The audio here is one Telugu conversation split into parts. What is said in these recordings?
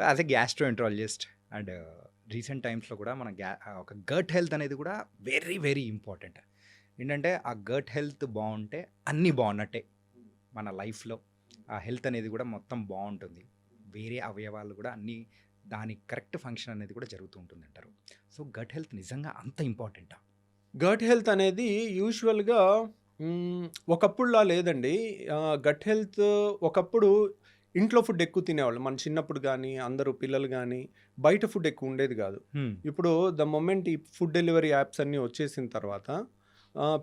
So as a gastroenterologist and recent టైమ్స్లో కూడా మన గ్యా ఒక గట్ హెల్త్ అనేది కూడా వెరీ వెరీ ఇంపార్టెంట్ ఏంటంటే ఆ గట్ హెల్త్ బాగుంటే అన్నీ బాగున్నట్టే మన లైఫ్లో ఆ హెల్త్ అనేది కూడా మొత్తం బాగుంటుంది. వేరే అవయవాలు కూడా అన్నీ దాని కరెక్ట్ ఫంక్షన్ అనేది కూడా జరుగుతూ ఉంటుంది అంటారు సో గట్ హెల్త్ నిజంగా అంత ఇంపార్టెంటా గట్ హెల్త్ అనేది యూజువల్గా ఒకప్పుడులా లేదండి. గట్ హెల్త్ ఒకప్పుడు ఇంట్లో ఫుడ్ ఎక్కువ తినేవాళ్ళు. మన చిన్నప్పుడు కానీ అందరూ పిల్లలు కానీ బయట ఫుడ్ ఎక్కువ ఉండేది కాదు. ఇప్పుడు ద మొమెంట్ ఈ ఫుడ్ డెలివరీ యాప్స్ అన్నీ వచ్చేసిన తర్వాత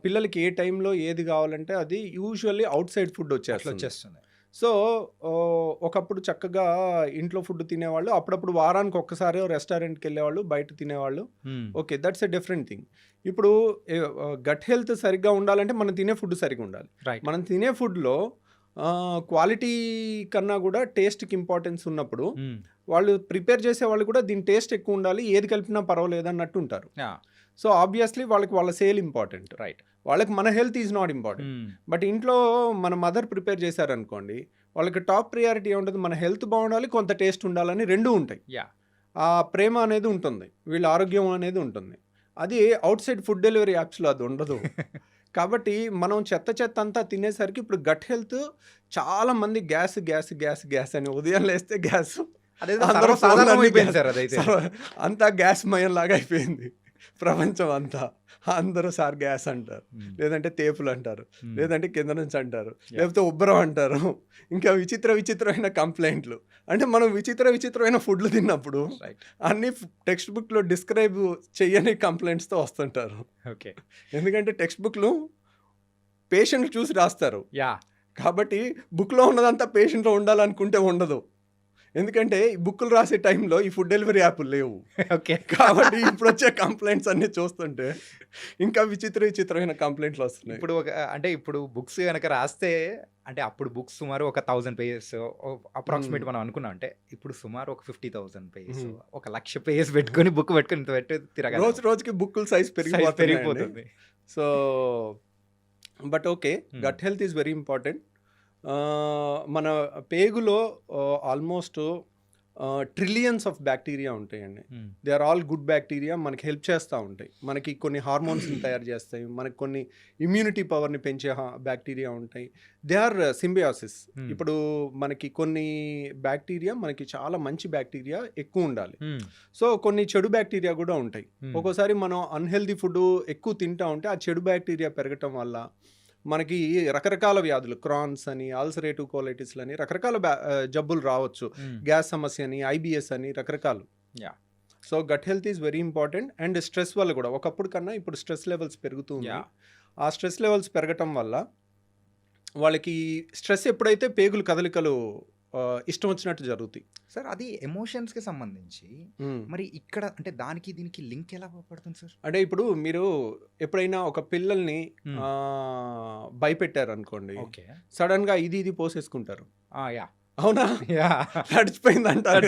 పిల్లలకి ఏ టైంలో ఏది కావాలంటే అది యూజువల్లీ అవుట్ సైడ్ ఫుడ్ వచ్చేస్తుంది. వచ్చేస్తుంది. సో ఒకప్పుడు చక్కగా ఇంట్లో ఫుడ్ తినేవాళ్ళు అప్పుడప్పుడు వారానికి ఒక్కసారి రెస్టారెంట్కి వెళ్ళేవాళ్ళు బయట తినేవాళ్ళు. Okay that's a different thing. ఇప్పుడు గట్ హెల్త్ సరిగ్గా ఉండాలంటే మనం తినే ఫుడ్ సరిగ్గా ఉండాలి. మనం తినే ఫుడ్లో క్వాలిటీ కన్నా కూడా టేస్ట్కి ఇంపార్టెన్స్ ఉన్నప్పుడు వాళ్ళు ప్రిపేర్ చేసే వాళ్ళు కూడా దీని టేస్ట్ ఎక్కువ ఉండాలి ఏది కలిపినా పర్వాలేదు అన్నట్టు ఉంటారు. సో ఆబ్వియస్లీ వాళ్ళకి వాళ్ళ సేల్ ఇంపార్టెంట్. రైట్. వాళ్ళకి మన health is not important. But ఇంట్లో మన మదర్ ప్రిపేర్ చేశారనుకోండి వాళ్ళకి టాప్ ప్రియారిటీ ఉంటుంది మన హెల్త్ బాగుండాలి కొంత టేస్ట్ ఉండాలని రెండు ఉంటాయి. యా. ఆ ప్రేమ అనేది ఉంటుంది వీళ్ళ ఆరోగ్యం అనేది ఉంటుంది. అది అవుట్ సైడ్ ఫుడ్ డెలివరీ యాప్స్లో అది ఉండదు. కాబట్టి మనం చెత్త చెత్త అంతా తినేసరికి ఇప్పుడు గట్ హెల్త్ చాలా మంది గ్యాస్ గ్యాస్ గ్యాస్ గ్యాస్ అని ఉదయం లేస్తే గ్యాస్ అదే అంతా గ్యాస్ మయం లాగా అయిపోయింది. ప్రపంచం అంతా అందరూ సార్ గ్యాస్ అంటారు. లేదంటే తేపులు అంటారు. లేదంటే కింద నుంచి అంటారు. లేకపోతే ఉబ్బరం అంటారు. ఇంకా విచిత్ర విచిత్రమైన కంప్లైంట్లు. అంటే మనం విచిత్ర విచిత్రమైన ఫుడ్లు తిన్నప్పుడు అన్ని టెక్స్ట్ బుక్లో డిస్క్రైబ్ చేయని కంప్లైంట్స్తో వస్తుంటారు. ఓకే. ఎందుకంటే టెక్స్ట్ బుక్లు పేషెంట్ చూసి రాస్తారు. యా. కాబట్టి బుక్లో ఉన్నదంతా పేషెంట్లో ఉండాలనుకుంటే ఉండదు. ఎందుకంటే ఈ బుక్కులు రాసే టైంలో ఈ ఫుడ్ డెలివరీ యాప్లు లేవు. ఓకే. కాబట్టి ఇప్పుడు వచ్చే కంప్లైంట్స్ అన్ని చూస్తుంటే ఇంకా విచిత్ర విచిత్రమైన కంప్లైంట్లు వస్తున్నాయి. ఇప్పుడు ఒక అంటే ఇప్పుడు బుక్స్ కనుక రాస్తే అంటే అప్పుడు బుక్స్ సుమారు ఒక థౌజండ్ పేజెస్ అప్రాక్సిమేట్. మనం అనుకున్నాం అంటే ఇప్పుడు సుమారు ఒక ఫిఫ్టీ థౌసండ్ పేజెస్. ఒక లక్ష పేజెస్ పెట్టుకొని బుక్ పెట్టుకొని పెట్టి తిరగాలి రోజు రోజుకి బుక్కుల సైజ్ పెరిగిపోతుంది. So but okay. Gut health is very important మన పేగులో ఆల్మోస్ట్ ట్రిలియన్స్ ఆఫ్ బ్యాక్టీరియా ఉంటాయండి. They are all good bacteria మనకి హెల్ప్ చేస్తూ ఉంటాయి మనకి కొన్ని హార్మోన్స్ని తయారు చేస్తాయి మనకి కొన్ని ఇమ్యూనిటీ పవర్ని పెంచే బ్యాక్టీరియా ఉంటాయి దే ఆర్ సింబియాసిస్. ఇప్పుడు మనకి కొన్ని బ్యాక్టీరియా మనకి చాలా మంచి బ్యాక్టీరియా ఎక్కువ ఉండాలి Hmm. సో కొన్ని చెడు బ్యాక్టీరియా కూడా ఉంటాయి Hmm. ఒక్కోసారి మనం అన్హెల్దీ ఫుడ్ ఎక్కువ తింటా ఉంటే ఆ చెడు బ్యాక్టీరియా పెరగటం వల్ల మనకి రకరకాల వ్యాధులు క్రాన్స్ అని ఆల్సరేటివ్ కోలైటిస్ అని రకరకాల జబ్బులు రావచ్చు. గ్యాస్ సమస్య అని ఐబిఎస్ అని రకరకాలు Yeah. So gut health is very important and stress వల్ల కూడా ఒకప్పుడు కన్నా ఇప్పుడు స్ట్రెస్ లెవెల్స్ పెరుగుతూ ఉన్నాయి Yeah. ఆ స్ట్రెస్ లెవెల్స్ పెరగటం వల్ల వాళ్ళకి స్ట్రెస్ ఎప్పుడైతే పేగులు కదలికలు ఇష్టం వచ్చినట్టు జరుగుతాయి. సార్ అది ఎమోషన్స్కి సంబంధించి మరి ఇక్కడ అంటే దానికి దీనికి లింక్ ఎలా పడుతుంది సార్? అంటే ఇప్పుడు మీరు ఎప్పుడైనా ఒక పిల్లల్ని భయపెట్టారు అనుకోండి ఓకే. సడన్గా ఇది ఇది పోసేసుకుంటారు. యా. అవునా? యా. తడిచిపోయింది అంటారు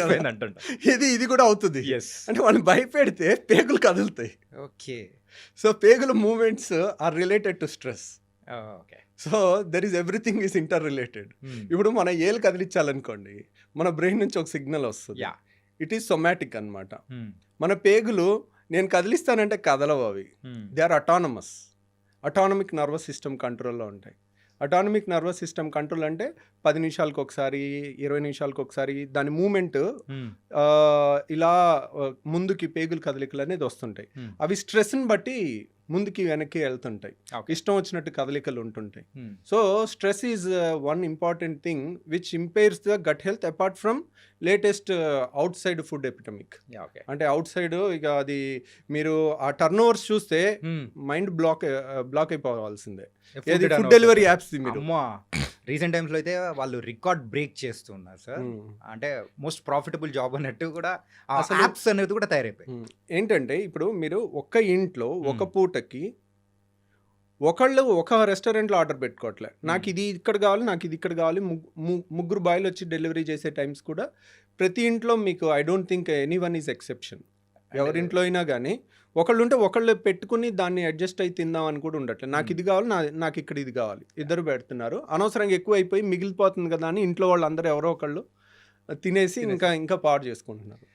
ఇది ఇది కూడా అవుతుంది. ఎస్ అంటే వాళ్ళు భయపెడితే పేగులు కదులుతాయి. Okay. So పేగుల movements are related to stress. Okay. So there is everything is interrelated ఇప్పుడు మన ఏలు కదిలించాలనుకోండి మన బ్రెయిన్ నుంచి ఒక సిగ్నల్ వస్తుంది. యా ఇట్ ఈస్ సొమాటిక్ అన్నమాట. మన పేగులు నేను కదిలిస్తానంటే కదలవు అవి. They are autonomous autonomic nervous system కంట్రోల్లో ఉంటాయి. అటానమిక్ నర్వస్ సిస్టమ్ కంట్రోల్ అంటే పది నిమిషాలకు ఒకసారి ఇరవై నిమిషాలకు ఒకసారి దాని మూమెంట్ ఇలా ఆ, ముందుకి పేగులు కదలికలు అనేది వస్తుంటాయి. Hmm. అవి స్ట్రెస్ని బట్టి ముందుకి వెనక్కి వెళ్తుంటాయి. ఇష్టం వచ్చినట్టు కదలికలు ఉంటుంటాయి. So stress is one important thing which impairs the gut health apart from latest outside food ఎపిటమిక్ అంటే అవుట్ సైడ్ ఇక అది మీరు ఆ టర్న్ ఓవర్స్ చూస్తే మైండ్ బ్లాక్ బ్లాక్ అయిపోవాల్సిందే. ఫుడ్ డెలివరీ యాప్స్ మీరు. రీసెంట్ టైమ్స్లో అయితే వాళ్ళు రికార్డ్ బ్రేక్ చేస్తున్నారు సార్. అంటే మోస్ట్ ప్రాఫిటబుల్ జాబ్ అన్నట్టు కూడా యాప్స్ అనేది కూడా తయారైపోయాయి. ఏంటంటే ఇప్పుడు మీరు ఒక్క ఇంట్లో ఒక. పూటకి ఒకళ్ళు ఒక రెస్టారెంట్లో ఆర్డర్ పెట్టుకోవట్లే నాకు. ఇది ఇక్కడ కావాలి నాకు ఇది ఇక్కడ కావాలి ముగ్గురు బాయ్లు వచ్చి డెలివరీ చేసే టైమ్స్ కూడా ప్రతి ఇంట్లో మీకు I don't think anyone is exception ఎవరింట్లో అయినా కానీ ఒకళ్ళు ఉంటే ఒకళ్ళు పెట్టుకుని దాన్ని అడ్జస్ట్ అయి తిందాం అని కూడా ఉండట్లేదు. నాకు. ఇది కావాలి నా నాకు ఇక్కడ ఇది కావాలి. ఇద్దరు పెడుతున్నారు. అనవసరంగా ఎక్కువ అయిపోయి మిగిలిపోతుంది కదా అని ఇంట్లో వాళ్ళందరూ ఎవరో ఒకళ్ళు తినేసి. ఇంకా ఇంకా పాడు చేసుకుంటున్నారు.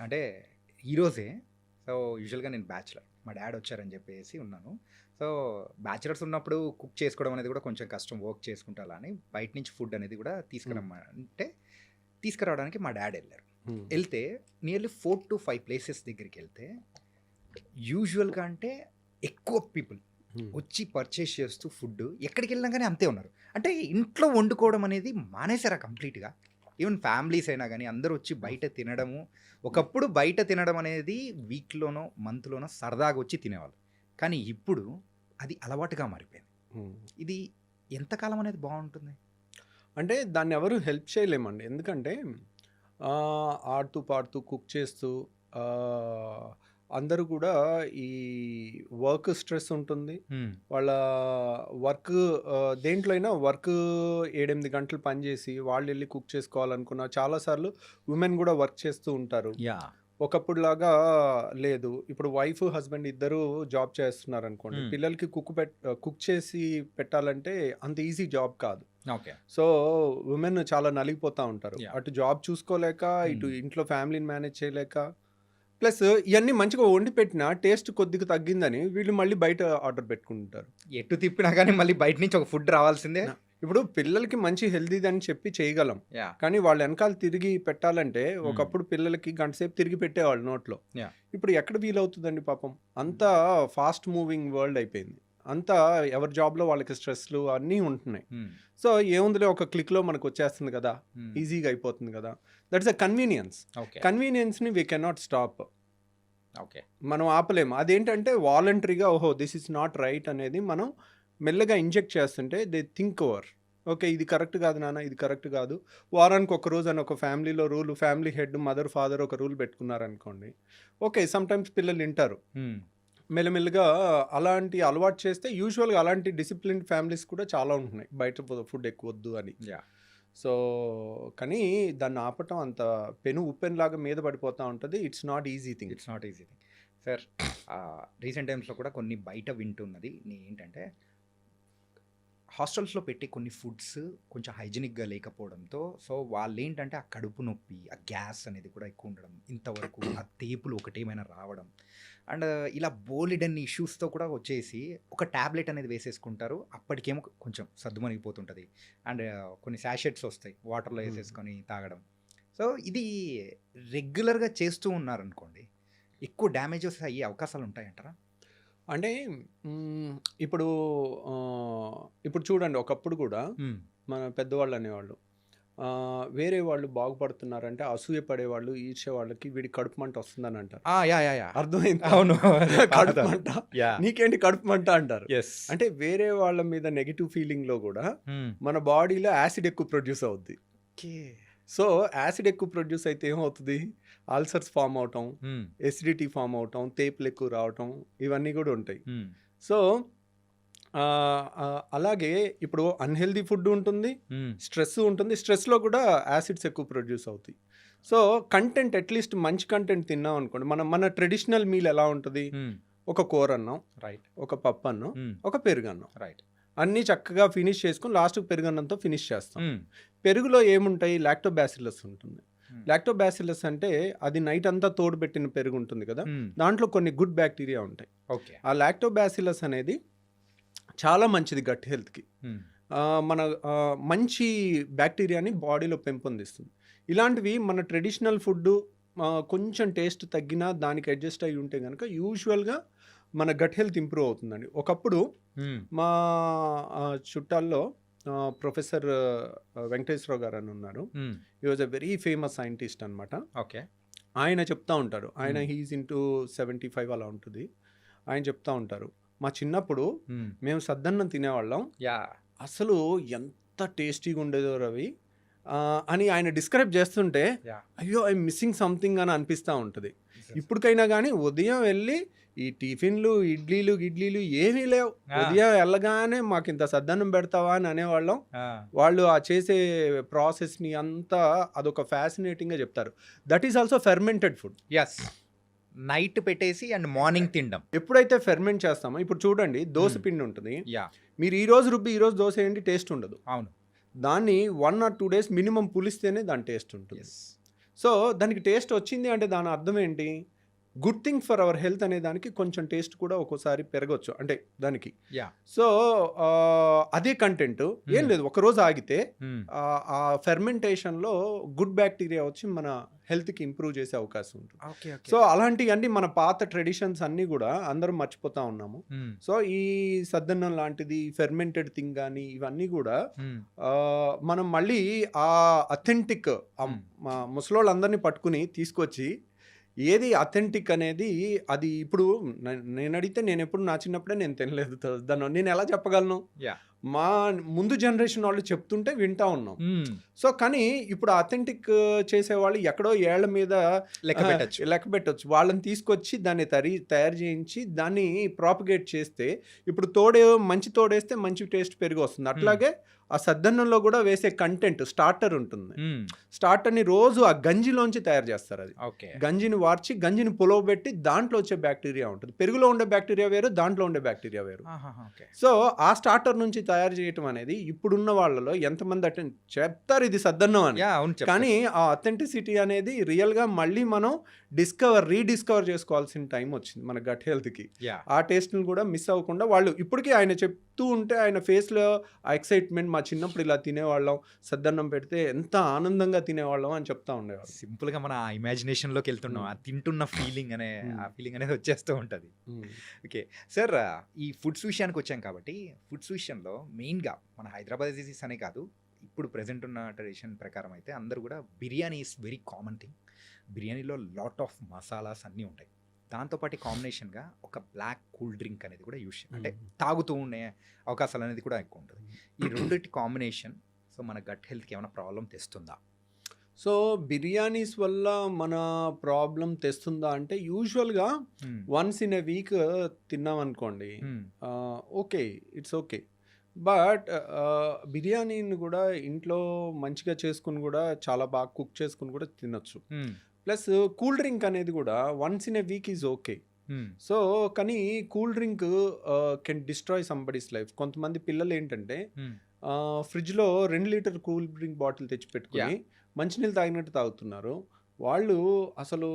అంటే ఈరోజే సో యూజువల్గా నేను బ్యాచులర్ మా డాడ్ వచ్చారని చెప్పేసి ఉన్నాను. సో బ్యాచులర్స్ ఉన్నప్పుడు కుక్ చేసుకోవడం అనేది కూడా కొంచెం కష్టం వర్క్ చేసుకుంటా అని బయట నుంచి ఫుడ్ అనేది కూడా తీసుకురమ్మా అంటే తీసుకురావడానికి మా డాడ్ వెళ్ళారు. వెళ్తే nearly four to five places దగ్గరికి వెళ్తే యూజువల్గా అంటే ఎక్కువ పీపుల్ ఉమ్. వచ్చి పర్చేస్ చేస్తూ ఫుడ్ ఎక్కడికి వెళ్ళినా కానీ అంతే ఉన్నారు. అంటే ఇంట్లో వండుకోవడం అనేది మానేశారా కంప్లీట్గా? ఈవెన్ ఫ్యామిలీస్ అయినా కానీ అందరూ వచ్చి బయట తినడము ఒకప్పుడు బయట తినడం అనేది వీక్లోనో మంత్లోనో సరదాగా వచ్చి తినేవాళ్ళు. కానీ ఇప్పుడు అది అలవాటుగా మారిపోయింది. ఉమ్. ఇది ఎంతకాలం అనేది బాగుంటుంది? అంటే దాన్ని ఎవరు హెల్ప్ చేయలేమండి. ఎందుకంటే ఆడుతూ పాడుతూ కుక్ చేస్తూ అందరూ కూడా ఈ వర్క్ స్ట్రెస్ ఉంటుంది. వాళ్ళ వర్క్ దేంట్లో అయినా వర్క్ ఏడెనిమిది గంటలు పనిచేసి వాళ్ళు వెళ్ళి కుక్ చేసుకోవాలనుకున్న చాలాసార్లు ఉమెన్ కూడా వర్క్ చేస్తూ ఉంటారు. యా ఒకప్పుడు లాగా లేదు. ఇప్పుడు వైఫ్ హస్బెండ్ ఇద్దరు జాబ్ చేస్తున్నారు అనుకోండి. పిల్లలకి కుక్ పెట్ కుక్ చేసి పెట్టాలంటే అంత ఈజీ జాబ్ కాదు. ఓకే. సో ఉమెన్ చాలా నలిగిపోతూ ఉంటారు. అటు జాబ్ చూసుకోలేక ఇటు. ఇంట్లో ఫ్యామిలీని మేనేజ్ చేయలేక ప్లస్ ఇవన్నీ మంచిగా వండి పెట్టినా టేస్ట్ కొద్దిగా తగ్గిందని వీళ్ళు మళ్ళీ బయట ఆర్డర్ పెట్టుకుంటారు. ఎటు తిప్పినా కానీ మళ్ళీ బయట నుంచి ఒక ఫుడ్ రావాల్సిందే. ఇప్పుడు పిల్లలకి మంచి హెల్దీది అని చెప్పి చేయగలం. కానీ వాళ్ళ వెనకాల తిరిగి పెట్టాలంటే ఒకప్పుడు పిల్లలకి గంట సేపు తిరిగి పెట్టేవాళ్ళు నోట్లో. ఇప్పుడు ఎక్కడ వీలవుతుందండి పాపం? అంతా ఫాస్ట్ మూవింగ్ వరల్డ్ అయిపోయింది. అంతా ఎవరి జాబ్లో వాళ్ళకి స్ట్రెస్లు అన్నీ ఉంటున్నాయి. సో ఏముందిలే ఒక క్లిక్లో మనకు వచ్చేస్తుంది కదా. ఈజీగా అయిపోతుంది కదా. That's a convenience. కన్వీనియన్స్ని we cannot stop. Okay. మనం ఆపలేము. అదేంటంటే వాలంటరీగా ఓహో దిస్ ఇస్ నాట్ రైట్ అనేది మనం మెల్లగా ఇంజెక్ట్ చేస్తుంటే దే థింక్ ఓవర్. ఓకే ఇది కరెక్ట్ కాదు నాన్న ఇది కరెక్ట్ కాదు. వారానికి ఒక రోజు అని ఒక ఫ్యామిలీలో rule family head mother father ఒక రూల్ పెట్టుకున్నారనుకోండి. ఓకే సమ్ టైమ్స్ పిల్లలు వింటారు. మెల్లమెల్లగా అలాంటి అలవాటు చేస్తే యూజువల్గా అలాంటి డిసిప్లిన్ ఫ్యామిలీస్ కూడా చాలా ఉంటున్నాయి. బయట ఫుడ్ ఎక్కువ వద్దు అని. సో కానీ దాన్ని ఆపటం అంత పెను ఉప్పెన్ లాగా మీద పడిపోతూ ఉంటుంది. It's not easy thing it's not easy thing sir recent టైమ్స్లో కూడా కొన్ని బయట వింటున్నది. ఏంటంటే హాస్టల్స్లో పెట్టి కొన్ని ఫుడ్స్ కొంచెం హైజీనిక్గా లేకపోవడంతో సో వాళ్ళు ఏంటంటే ఆ కడుపు నొప్పి ఆ గ్యాస్ అనేది కూడా ఎక్కువ ఉండడం ఇంతవరకు ఆ తేపులు ఒకటేమైనా రావడం అండ్ ఇలా బోలిడన్ని ఇష్యూస్తో కూడా వచ్చేసి ఒక ట్యాబ్లెట్ అనేది వేసేసుకుంటారు. అప్పటికేమో కొంచెం సర్దుమణిగిపోతుంటుంది. అండ్ కొన్ని శాషెట్స్ వస్తాయి వాటర్లో. వేసేసుకొని తాగడం. సో ఇది రెగ్యులర్గా చేస్తూ ఉన్నారనుకోండి ఎక్కువ డ్యామేజెస్ అయ్యే అవకాశాలు ఉంటాయంటారా అంటే మ్మ్, ఇప్పుడు ఆ, ఇప్పుడు చూడండి ఒకప్పుడు కూడా మన పెద్దవాళ్ళు అనేవాళ్ళు ఆ, వేరే వాళ్ళు బాగుపడుతున్నారంటే అసూయ పడేవాళ్ళు ఈర్చే వాళ్ళకి వీడి కడుపు మంట వస్తుందని అంటారు. ఆ, యా యా యా. అర్థమైంది? అవును. కడుపు మంట? యా. నీకేంటి కడుపు మంట అంటారు? ఎస్ అంటే వేరే వాళ్ళ మీద నెగిటివ్ ఫీలింగ్లో కూడా మన బాడీలో యాసిడ్ ఎక్కువ ప్రొడ్యూస్ అవుద్ది. సో యాసిడ్ ఎక్కువ ప్రొడ్యూస్ అయితే ఏమవుతుంది? అల్సర్స్ ఫామ్ అవటం ఎసిడిటీ ఫామ్ అవటం తేపులు ఎక్కువ రావటం ఇవన్నీ కూడా ఉంటాయి. సో అలాగే ఇప్పుడు అన్హెల్దీ ఫుడ్ ఉంటుంది స్ట్రెస్ ఉంటుంది స్ట్రెస్లో కూడా యాసిడ్స్ ఎక్కువ ప్రొడ్యూస్ అవుతాయి. సో కంటెంట్ అట్లీస్ట్ మంచి కంటెంట్ తిన్నాం అనుకోండి మన మన ట్రెడిషనల్ మీల్ ఎలా ఉంటుంది? ఒక కూర అన్నం రైట్. ఒక పప్పు అన్నం ఒక పెరుగు అన్నం రైట్. అన్నీ చక్కగా ఫినిష్ చేసుకుని లాస్ట్కి పెరుగు అన్నంతో ఫినిష్ చేస్తాం. పెరుగులో ఏముంటాయి? లాక్టోబాసిల్లస్ ఉంటుంది. లాక్టోబాసిల్లస్ అంటే అది నైట్ అంతా తోడు పెట్టిన పెరుగు ఉంటుంది కదా? దాంట్లో కొన్ని గుడ్ బ్యాక్టీరియా ఉంటాయి. ఓకే. ఆ లాక్టోబాసిల్లస్ అనేది చాలా మంచిది గట్ హెల్త్కి మన మంచి బ్యాక్టీరియాని బాడీలో పెంపొందిస్తుంది. ఇలాంటివి మన ట్రెడిషనల్ ఫుడ్ కొంచెం టేస్ట్ తగ్గినా దానికి అడ్జస్ట్ అయి ఉంటే కనుక యూజువల్గా మన గట్ హెల్త్ ఇంప్రూవ్ అవుతుందండి. ఒకప్పుడు మా చుట్టాల్లో ప్రొఫెసర్ వెంకటేశ్వరరావు గారు అని ఉన్నారు. He was a very famous scientist అనమాట ఓకే. ఆయన చెప్తా ఉంటారు. ఆయన. హీజ్ ఇంటూ సెవెంటీ ఫైవ్ అలా ఉంటుంది. ఆయన చెప్తా ఉంటారు. మా చిన్నప్పుడు మేము సద్దన్నం తినేవాళ్ళం. యా. అసలు ఎంత టేస్టీగా ఉండేదో రవి అని ఆయన డిస్క్రైబ్ చేస్తుంటే అయ్యో ఐ మిస్సింగ్ సంథింగ్ అని అనిపిస్తూ ఉంటుంది. ఇప్పటికైనా కానీ ఉదయం వెళ్ళి ఈ టిఫిన్లు ఇడ్లీలు గిడ్లీలు ఏమీ లేవు. ఉదయం వెళ్ళగానే మాకు ఇంత సద్దన్నం పెడతావా అని అనేవాళ్ళం. వాళ్ళు ఆ చేసే ప్రాసెస్ని అంతా అదొక ఫ్యాసినేటింగ్గా చెప్తారు. That is also fermented food yes night పెట్టేసి అండ్ మార్నింగ్ తినడం ఎప్పుడైతే ఫెర్మెంట్ చేస్తామో ఇప్పుడు చూడండి దోశ Hmm. పిండి ఉంటుంది. యా మీరు ఈ రోజు రుబ్బి ఈ రోజు దోశ ఏంటి టేస్ట్ ఉండదు. అవును. దాన్ని one or two days minimum పులిస్తేనే దాని టేస్ట్ ఉంటుంది. సో దానికి టేస్ట్ వచ్చింది అంటే దాని అర్థం ఏంటి? Good thing for our health అనే దానికి కొంచెం టేస్ట్ కూడా ఒక్కోసారి పెరగచ్చు అంటే దానికి. యా. సో అదే కంటెంట్ ఏం. లేదు ఒక రోజు ఆగితే ఆ- ఫెర్మెంటేషన్లో గుడ్ బ్యాక్టీరియా వచ్చి మన హెల్త్కి ఇంప్రూవ్ చేసే అవకాశం ఉంటుంది. సో అలాంటివన్నీ మన పాత ట్రెడిషన్స్ అన్నీ కూడా అందరం మర్చిపోతా ఉన్నాము. సో ఈ సద్దన్నం లాంటిది ఫెర్మెంటెడ్ థింగ్ కానీ ఇవన్నీ కూడా మనం మళ్ళీ ఆ అథెంటిక్ ముసలోళ్ళందరినీ పట్టుకుని తీసుకొచ్చి ఏది అథెంటిక్ అనేది అది ఇప్పుడు నేను అడిగితే నేను ఎప్పుడు నా చిన్నప్పుడే నేను తినలేదు దాన్ని నేను ఎలా చెప్పగలను. మా ముందు జనరేషన్ వాళ్ళు చెప్తుంటే వింటా ఉన్నాం. సో కానీ ఇప్పుడు అథెంటిక్ చేసేవాళ్ళు ఎక్కడో ఏళ్ళ మీద లెక్క పెట్టచ్చు. లెక్క పెట్టొచ్చు. వాళ్ళని తీసుకొచ్చి దాన్ని తరి తయారు చేయించి దాన్ని ప్రాపగేట్ చేస్తే ఇప్పుడు తోడే మంచి తోడేస్తే మంచి టేస్ట్ పెరిగి వస్తుంది అట్లాగే ఆ సద్దన్నంలో కూడా వేసే కంటెంట్ స్టార్టర్ ఉంటుంది. స్టార్టర్ని రోజు ఆ గంజిలోంచి తయారు చేస్తారు అది. ఓకే. గంజిని వార్చి గంజిని పులవబెట్టి దాంట్లో వచ్చే బ్యాక్టీరియా ఉంటుంది. పెరుగులో ఉండే బ్యాక్టీరియా వేరు దాంట్లో ఉండే బ్యాక్టీరియా వేరు. సో ఆ స్టార్టర్ నుంచి తయారు చేయటం అనేది ఇప్పుడున్న వాళ్ళలో ఎంతమంది అటెండ్ చెప్తారు ఇది సద్దన్నం అని. కానీ ఆ అథెంటిసిటీ అనేది రియల్గా మళ్ళీ మనం డిస్కవర్ రీడిస్కవర్ చేసుకోవాల్సిన టైం వచ్చింది మన గట్ హెల్త్కి. ఆ టేస్ట్ని కూడా మిస్ అవ్వకుండా వాళ్ళు ఇప్పటికీ ఆయన చెప్తూ ఉంటే ఆయన ఫేస్లో ఆ ఎక్సైట్మెంట్ మా చిన్నప్పుడు ఇలా తినేవాళ్ళం సద్దన్నం పెడితే ఎంత ఆనందంగా తినేవాళ్ళం అని చెప్తా ఉండేవాళ్ళు. సింపుల్గా మన ఇమాజినేషన్లోకి వెళ్తున్నాం. ఆ తింటున్న ఫీలింగ్ అనే. ఆ ఫీలింగ్ అనేది వచ్చేస్తూ ఉంటది. సార్ ఈ ఫుడ్స్ విషయానికి వచ్చాం కాబట్టి ఫుడ్స్ విషయంలో మెయిన్గా మన హైదరాబాద్ డిసీస్ అనే కాదు ఇప్పుడు ప్రెసెంట్ ఉన్న ట్రెడిషన్ ప్రకారం అయితే అందరూ కూడా biryani is very common thing. బిర్యానీలో లాట్ ఆఫ్ మసాలాస్ అన్నీ ఉంటాయి. దాంతోపాటు కాంబినేషన్గా ఒక బ్లాక్ కూల్ డ్రింక్ అనేది కూడా యూస్ అంటే తాగుతూ ఉండే అవకాశాలు అనేది కూడా ఎక్కువ ఉంటుంది. ఈ రెండింటి కాంబినేషన్ సో మన గట్ హెల్త్కి ఏమైనా ప్రాబ్లం తెస్తుందా? సో బిర్యానీస్ వల్ల మన ప్రాబ్లం తెస్తుందా అంటే యూజువల్గా వన్స్ ఇన్ ఎ వీక్ తిన్నాం అనుకోండి ఓకే ఇట్స్ ఓకే బట్ బిర్యానీని కూడా ఇంట్లో మంచిగా చేసుకుని కూడా చాలా బాగా కుక్ చేసుకుని కూడా తినొచ్చు. ప్లస్ కూల్ డ్రింక్ అనేది కూడా once in a week is okay. So కానీ cool drink can destroy somebody's life. కొంతమంది పిల్లలు ఏంటంటే ఫ్రిడ్జ్లో రెండు లీటర్ కూల్ డ్రింక్ బాటిల్ తెచ్చి పెట్టుకుని మంచినీళ్ళు తాగినట్టు తాగుతున్నారు. వాళ్ళు అసలు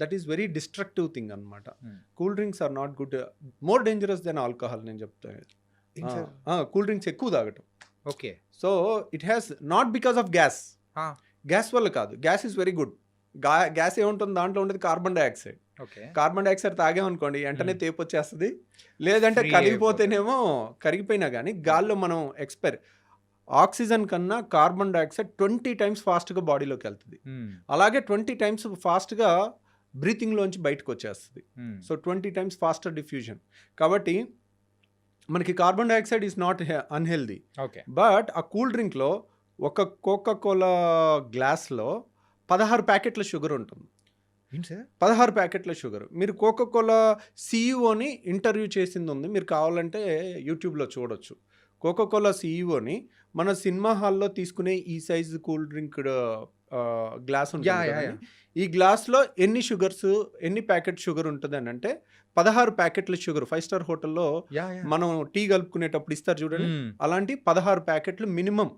that is very destructive thing అనమాట cool drinks are not good more dangerous than alcohol నేను చెప్తాను కూల్ డ్రింక్స్ ఎక్కువ తాగటం. Okay. So it has not because of gas. Gas వల్ల కాదు. Gas is very good. గా గ్యాస్ ఏముంటుంది? దాంట్లో ఉండేది carbon dioxide. Okay. Carbon dioxide తాగామనుకోండి వెంటనే. తేపు వచ్చేస్తుంది లేదంటే కరిగిపోతేనేమో కరిగిపోయినా కానీ గాల్లో మనం ఎక్స్పైర్ ఆక్సిజన్ కన్నా కార్బన్ డైఆక్సైడ్ ట్వంటీ టైమ్స్ ఫాస్ట్గా బాడీలోకి వెళ్తుంది. అలాగే ట్వంటీ టైమ్స్ ఫాస్ట్గా బ్రీతింగ్లోంచి బయటకు వచ్చేస్తుంది so twenty times faster diffusion. కాబట్టి మనకి carbon dioxide is not unhealthy. Okay. But ఆ కూల్ డ్రింక్లో ఒక కోకా కోలా గ్లాస్లో పదహారు ప్యాకెట్ల షుగర్ ఉంటుంది. ఏంటి సార్? పదహారు ప్యాకెట్ల షుగర్. మీరు కోకా కోలా సీఈఓని ఇంటర్వ్యూ చేసింది ఉంది మీరు కావాలంటే యూట్యూబ్లో చూడొచ్చు. కోకా కోలా సీఈఓని మన సినిమా హాల్లో తీసుకునే ఈ సైజ్ కూల్ డ్రింక్ గ్లాస్ ఉంటుంది. ఈ గ్లాస్లో ఎన్ని షుగర్స్ ఎన్ని ప్యాకెట్ షుగర్ ఉంటుంది అని అంటే పదహారు ప్యాకెట్ల షుగర్. ఫైవ్ స్టార్ హోటల్లో మనం టీ కలుపుకునేటప్పుడు ఇస్తారు చూడండి. అలాంటి పదహారు ప్యాకెట్లు మినిమం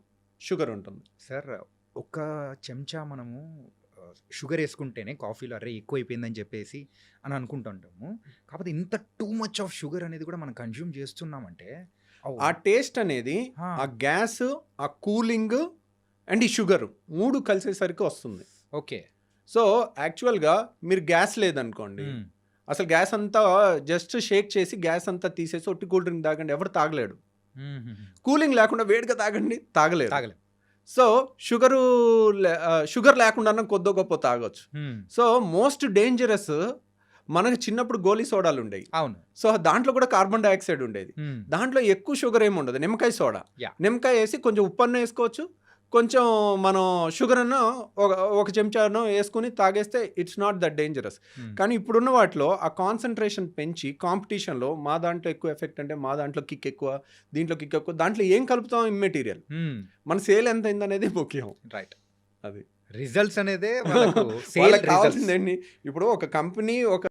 షుగర్ ఉంటుంది. సార్ ఒక చెంచా మనము షుగర్ వేసుకుంటేనే కాఫీలో అరే ఎక్కువ అయిపోయిందని చెప్పేసి అని అనుకుంటుంటాము. కాకపోతే ఇంత టూ మచ్ ఆఫ్ షుగర్ అనేది కూడా మనం కన్జ్యూమ్ చేస్తున్నామంటే ఆ టేస్ట్ అనేది ఆ. గ్యాస్ ఆ కూలింగ్ అండ్ ఈ షుగర్ మూడు కలిసేసరికి వస్తుంది. ఓకే. సో యాక్చువల్గా మీరు గ్యాస్ లేదనుకోండి అసలు గ్యాస్ అంతా జస్ట్ షేక్ చేసి గ్యాస్ అంతా తీసేసి ఒట్టి కూల్ డ్రింక్ తాగండి ఎవరు తాగలేడు. కూలింగ్ లేకుండా వేడిగా తాగండి తాగలేరు తాగలే సో షుగరు షుగర్ లేకుండా కొద్దో గొప్ప తాగొచ్చు. సో మోస్ట్ డేంజరస్ మనకు చిన్నప్పుడు గోలీ సోడాలు ఉండేవి. అవును. సో దాంట్లో కూడా కార్బన్ డైఆక్సైడ్ ఉండేది. దాంట్లో ఎక్కువ షుగర్ ఏమి ఉండదు. నిమ్మకాయ సోడా. నిమ్మకాయ వేసి కొంచెం ఉప్పు అన్న వేసుకోవచ్చు. కొంచెం మనం షుగర్ అన్న ఒక ఒక చెంచాను వేసుకుని తాగేస్తే ఇట్స్ నాట్ దట్ డేంజరస్ కానీ ఇప్పుడున్న వాటిలో ఆ కాన్సన్ట్రేషన్ పెంచి కాంపిటీషన్లో మా దాంట్లో ఎక్కువ ఎఫెక్ట్ అంటే మా దాంట్లో కిక్ ఎక్కువ దీంట్లో కిక్ ఎక్కువ దాంట్లో ఏం కలుపుతాం ఇమ్మెటీరియల్ మన సేల్ ఎంత అయింది అనేది ముఖ్యం. రైట్ అది. రిజల్ట్స్ అనేదే వాళ్ళకు ఇప్పుడు ఒక కంపెనీ ఒక